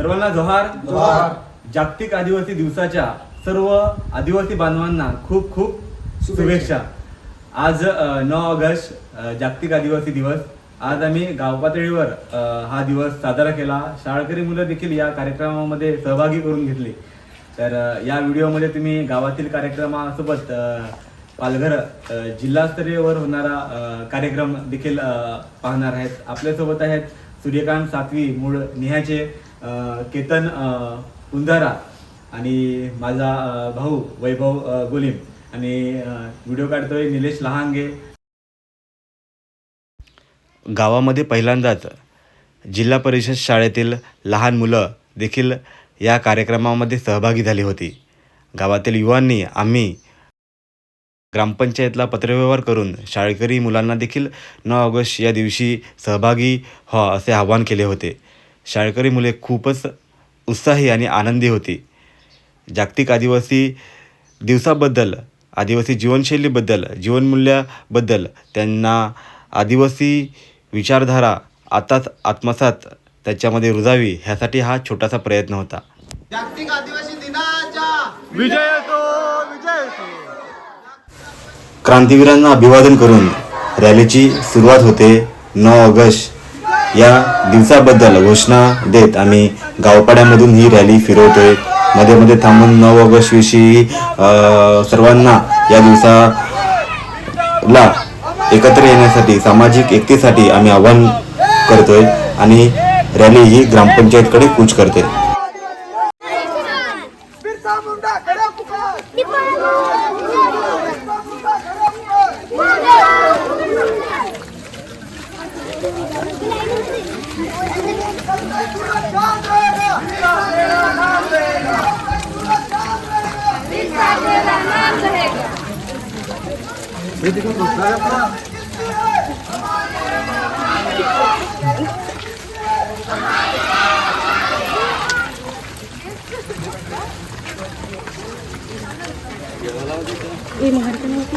सर्वांना जोहार. जोहार. जागतिक आदिवासी दिवसाच्या सर्व आदिवासी बांधवांना खूप खूप शुभेच्छा. आज नऊ ऑगस्ट जागतिक आदिवासी दिवस. आज आम्ही गाव पातळीवर अ, हा दिवस साजरा केला. शाळकरी मुलं देखील या कार्यक्रमामध्ये सहभागी करून घेतले. तर या व्हिडिओमध्ये तुम्ही गावातील कार्यक्रमासोबत पालघर जिल्हास्तरीयवर होणारा कार्यक्रम देखील पाहणार आहेत. आपल्यासोबत आहेत सूर्यकांत सातवी मूळ निहाचे. केतन उंधारा आणि माझा भाऊ वैभव गुलीम गोलीम आणि व्हिडिओ काढतोय निलेश लहांगे. गावामध्ये पहिल्यांदाच जिल्हा परिषद शाळेतील लहान मुलं देखील या कार्यक्रमामध्ये सहभागी झाली होती. गावातील युवांनी आम्ही ग्रामपंचायतला पत्रव्यवहार करून शाळकरी मुलांना देखील नऊ ऑगस्ट या दिवशी सहभागी व्हा असे आवाहन केले होते. शाळकरी मुले खूपच उत्साही आणि आनंदी होती. जागतिक आदिवासी दिवसाबद्दल आदिवासी जीवनशैलीबद्दल जीवनमूल्याबद्दल त्यांना आदिवासी विचारधारा आताच आत्मसात त्याच्यामध्ये रुजावी ह्यासाठी हा छोटासा प्रयत्न होता. जागतिक आदिवासी दिनाच्या क्रांतीवीरांना अभिवादन करून रॅलीची सुरुवात होते नऊ ऑगस्ट. या दिवसाबद्दल घोषणा देत आम्ही गावपाड्यामधून ही रॅली फिरवतोय. मध्ये मध्ये थांबून नऊ ऑगस्ट विषयी सर्वांना या दिवसाला एकत्र येण्यासाठी सामाजिक एकतेसाठी आम्ही आवाहन करतोय आणि रॅली ही ग्रामपंचायतकडे कूच करते Ini mengharapkan waktu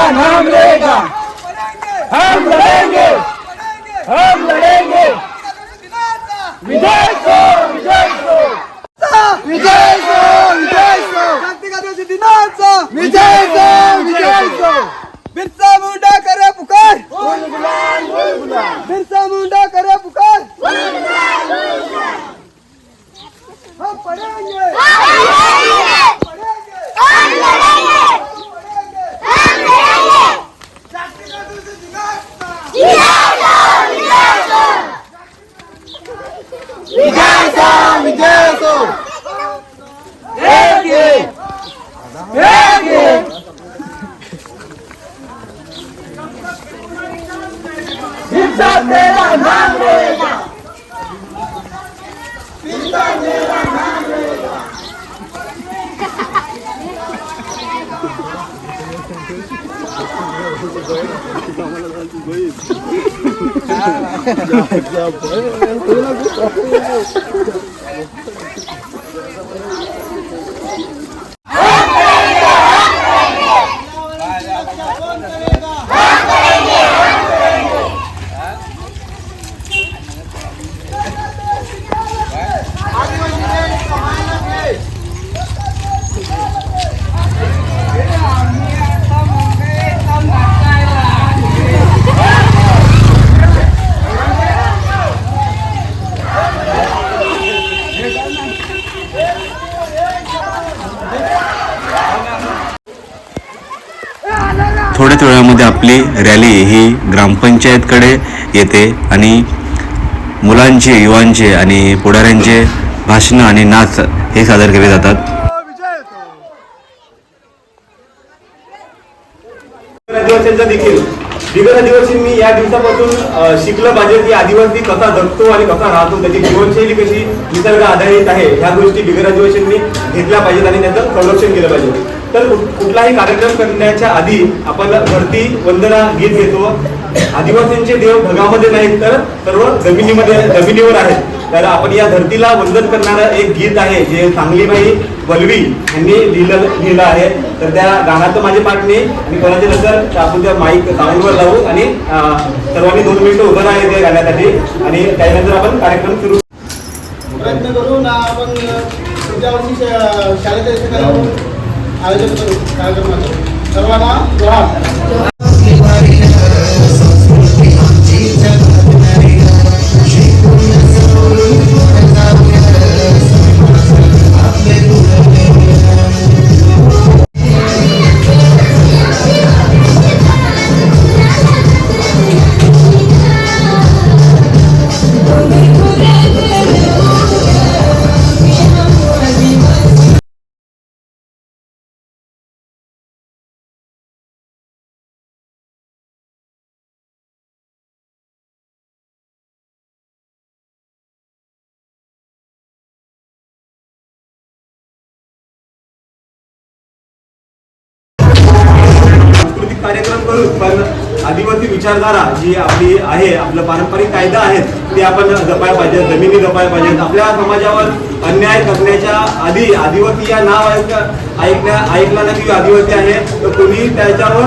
तेरा नाम लेगा हम लड़ेंगे। हम लड़ेंगे। विजय को। विजय को। विजय Cara, já, já, eu já, já, já, já, थोड्याच वेळामध्ये आपली रॅली ही ग्रामपंचायतकडे येते आणि मुलांचे युवांचे आणि पुढाऱ्यांचे भाषणं आणि नाच हे सादर केले जातात. देखील बिगर मी या दिवसापासून शिकलं पाहिजे की आदिवासी कसा जगतो आणि कसा राहतो त्याची जीवनशैली कशी निसर्ग आधारित आहे ह्या गोष्टी बिगर आदिवासींनी घेतल्या पाहिजेत आणि त्याचं संरक्षण केलं पाहिजे. तर कुठलाही कार्यक्रम करण्याच्या आधी आपण धरती वंदना गीत घेतो. आदिवासींचे देव भगामध्ये नाहीत तर सर्व जमिनीमध्ये जमिनीवर आहेत. तर आपण या धरतीला वंदन करणारं एक गीत आहे जे सांगलीबाई बलवी यांनी लिहिलं लिहिलं आहे. तर त्या गाण्याचं माझे पाठ नाही आणि कोणाचे नंतर आपण त्या माईक साऊंडवर लावू आणि सर्वांनी दोन मिनिटं उभं राहिले त्या गाण्यासाठी आणि त्यानंतर आपण कार्यक्रम सुरू प्रयत्न करून आपण पुढच्या वर्षी शाळेच्या आयोजन करू कार्यक्रमाचं सर्वांना कार्यक्रम पण आदिवासी विचारधारा जी आपली आहे आपलं पारंपरिक कायदा आहेत ते आपण जपायला पाहिजे जमिनी जपायला पाहिजेत आपल्या समाजावर अन्याय करण्याच्या आधी आदिवासी या नाव ऐक ऐकण्या ऐकला ना की आदिवासी आहे तर कोणी त्याच्यावर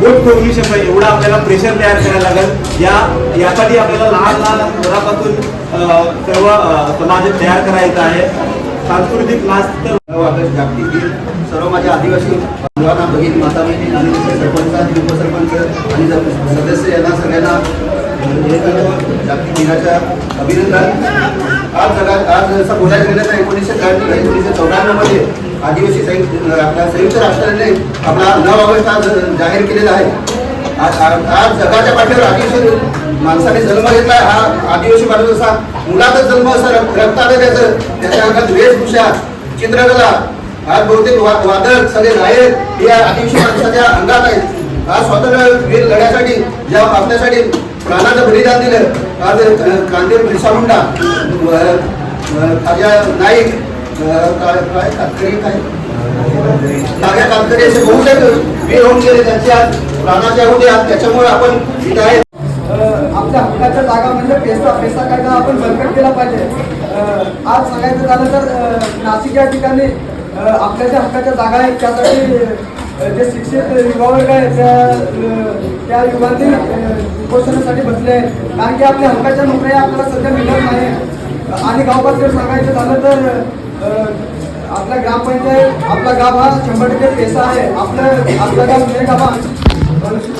बोट ठेवू नाही शकत. एवढा आपल्याला प्रेशर तयार करायला लागेल. या यासाठी आपल्याला लहान लहान घरापासून सर्व समाज तयार करायचा आहे. सांस्कृतिक नाच तर जागतिक दिन सर्व माझ्या आदिवासी बांधवांना बहीण माता बहिणी उपसरपंच आणि सदस्य यांना सगळ्यांना हे करतो. जागतिक दिनाच्या अभिनंदन. आज जगात आज जसं बोलायला गेलं तर एकोणीसशे त्र्याण्णव एकोणीसशे चौऱ्याण्णवमध्ये आदिवासी संयुक्त आपल्या संयुक्त राष्ट्राने आपला नऊ ऑगस्ट आज जाहीर केलेला आहे. आज आज- जगाच्या पाठीवर आदिवासी माणसाने जन्म घेतला हा आदिवासी माणूस असा मुलातच जन्म असा रक्त- आलं त्याचं त्याच्या अंगात वेशभूषा चित्रकला आज बहुतेक वादळ सगळे गायक हे या आदिवासी माणसाच्या अंगात आहेत. आज स्वातंत्र्य लढ्यासाठी ज्या आपल्यासाठी प्राणाचं बलिदान दिलं आज कांदे बिरसा मुंडा खाजा नाईक काय काय कातकरी काय? नाग्या कातकरी असे बहुतेक वीर होऊन गेले त्यांचे आज प्राणाच्या होते आज त्याच्यामुळे आपण इथे आहेत. आपल्या हक्काच्या जागा म्हणजे पेसा पेसा कायदा आपण बळकट केला पाहिजे. आज सांगायचं झालं तर नाशिक या ठिकाणी आपल्या ज्या हक्काच्या जागा आहेत त्यासाठी जे शिक्षित युवा वर्ग आहे त्या त्या युगातील उपोषणासाठी बसले आहेत. कारण की आपल्या हक्काच्या नोकऱ्या आपल्याला सध्या मिळत नाही आणि गाव जर सांगायचं झालं तर आपला ग्रामपंचायत आपला गाव हा शंभर टक्के पैसा आहे. आपलं आपला गाव म्हणजे गावा.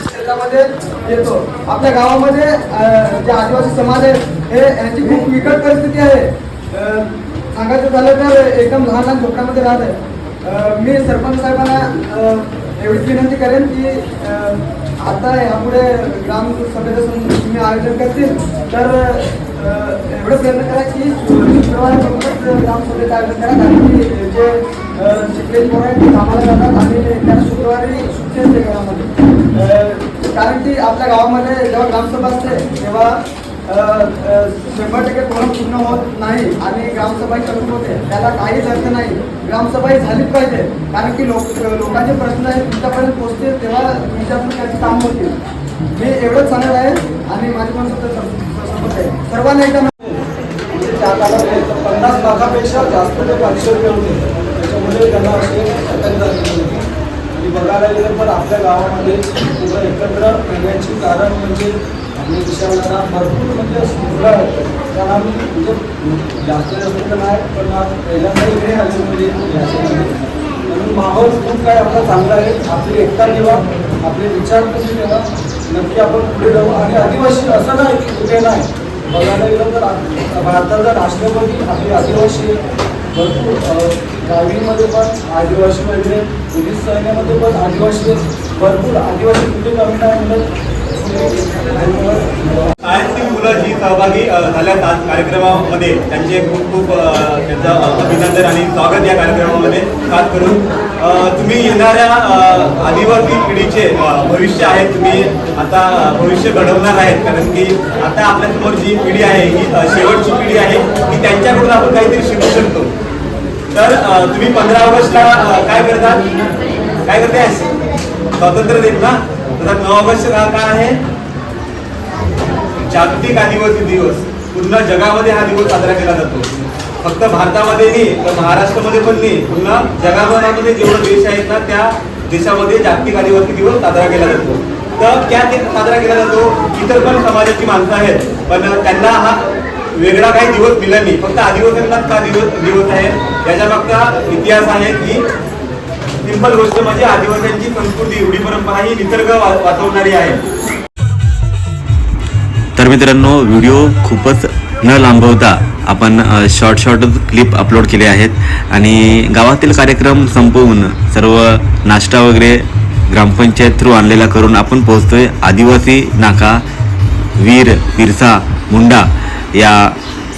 क्षेत्रामध्ये येतो. आपल्या गावामध्ये जे आदिवासी समाज आहे हे यांची खूप बिकट परिस्थिती आहे. सांगायचं झालं तर एकदम लहान लहान झोपड्यामध्ये राहत आहे. मी सरपंच साहेबांना एवढीच विनंती करेन की आता यापुढे ग्राम तुम्ही आयोजन करतील तर एवढं प्रयत्न करा की शुक्रवारपर्यंत ग्रामसभेचं आयोजन करा कारण की जे अं, शिकलेली पोरं आहेत ते कामाला जातात आणि त्यांना शुक्रवारी सुट्टी असते घरामध्ये. कारण की आपल्या गावामध्ये जेव्हा ग्रामसभा असते तेव्हा शंभर टक्के कोण पूर्ण होत नाही आणि ग्रामसभा करून होते. त्याला काहीच अर्थ नाही. ग्रामसभा झालीच पाहिजे. कारण की लोक लोकांचे प्रश्न आहेत तुमच्यापर्यंत पोहोचतील तेव्हा तुमच्यातून त्याची काम होतील. मी एवढंच सांगत आहे आणि माझी पण सुद्धा आहे. सर्वांना एकदा म्हणजे त्या काळामध्ये पन्नास लाखापेक्षा जास्त ते पाचशे होते त्याच्यामुळे त्यांना असे आणि बघायला गेलं तर आपल्या गावामध्ये एकत्र येण्याची कारण म्हणजे आणि विषयाला भरपूर म्हणजे मुलं आहेत. कारण आम्ही म्हणजे जास्त जास्त तर नाही पण पहिल्यांदा इकडे आलो म्हणजे म्हणून माहोल खूप काय आपला चांगला आहे. आपली एकता ठेवा आपले विचार कसे ठेवा. नक्की आपण पुढे जाऊ. आणि आदिवासी असं नाही की कुठे नाही. बघायला गेलं तर भारताचा राष्ट्रपती आपले आदिवासी भरपूर गावीमध्ये पण आदिवासी वगैरे पोलीस सैन्यामध्ये पण आदिवासी आहेत. भरपूर आदिवासी कुठे कमी नाही म्हणत. धन्यवाद मुलं जी सहभागी झाल्या झाल्यात आज कार्यक्रमामध्ये. त्यांचे खूप खूप त्यांचं अभिनंदन आणि स्वागत या कार्यक्रमामध्ये खास करून. तुम्ही येणाऱ्या आदिवासी पिढीचे भविष्य आहे तुम्ही आता भविष्य घडवणार आहेत. कारण की आता आपल्यासमोर जी पिढी आहे ही शेवटची पिढी आहे की त्यांच्याकडून आपण काहीतरी शिकू शकतो. तर तुम्ही पंधरा ऑगस्टला काय करता? काय करते स्वातंत्र्य दिन ना? तर नऊ ऑगस्ट काय आहे? जागतिक आदिवासी दिवस. पूर्ण जगामध्ये हा दिवस साजरा केला जातो. फक्त भारतामध्ये नाही तर महाराष्ट्रामध्ये पण नाही. पूर्ण जगाभरामध्ये जेवढे देश आहेत ना त्या देशामध्ये जागतिक आदिवासी दिवस साजरा केला जातो. तर त्या ते साजरा केला जातो. इतर पण समाजाची माणसं आहेत. पण त्यांना हा वेगळा काही दिवस दिला नाही. फक्त आदिवासींनाच का दिवस दिवस आहे? याच्या मागचा इतिहास आहे की सिंपल गोष्ट म्हणजे आदिवासींची संस्कृती रूढी परंपरा ही निसर्ग वाचवणारी आहे. तर मित्रांनो व्हिडिओ खूपच न लांबवता आपण शॉर्ट शॉर्ट क्लिप अपलोड केले आहेत आणि गावातील कार्यक्रम संपवून सर्व नाश्ता वगैरे ग्रामपंचायत थ्रू आणलेला करून आपण पोहोचतोय. आदिवासी नाका वीर बिरसा मुंडा या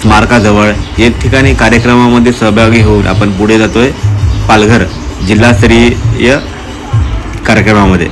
स्मारकाजवळ. या ठिकाणी कार्यक्रमामध्ये सहभागी होऊन आपण पुढे जातोय. पालघर. जिल्हास्तरीय कार्यक्रमामध्ये.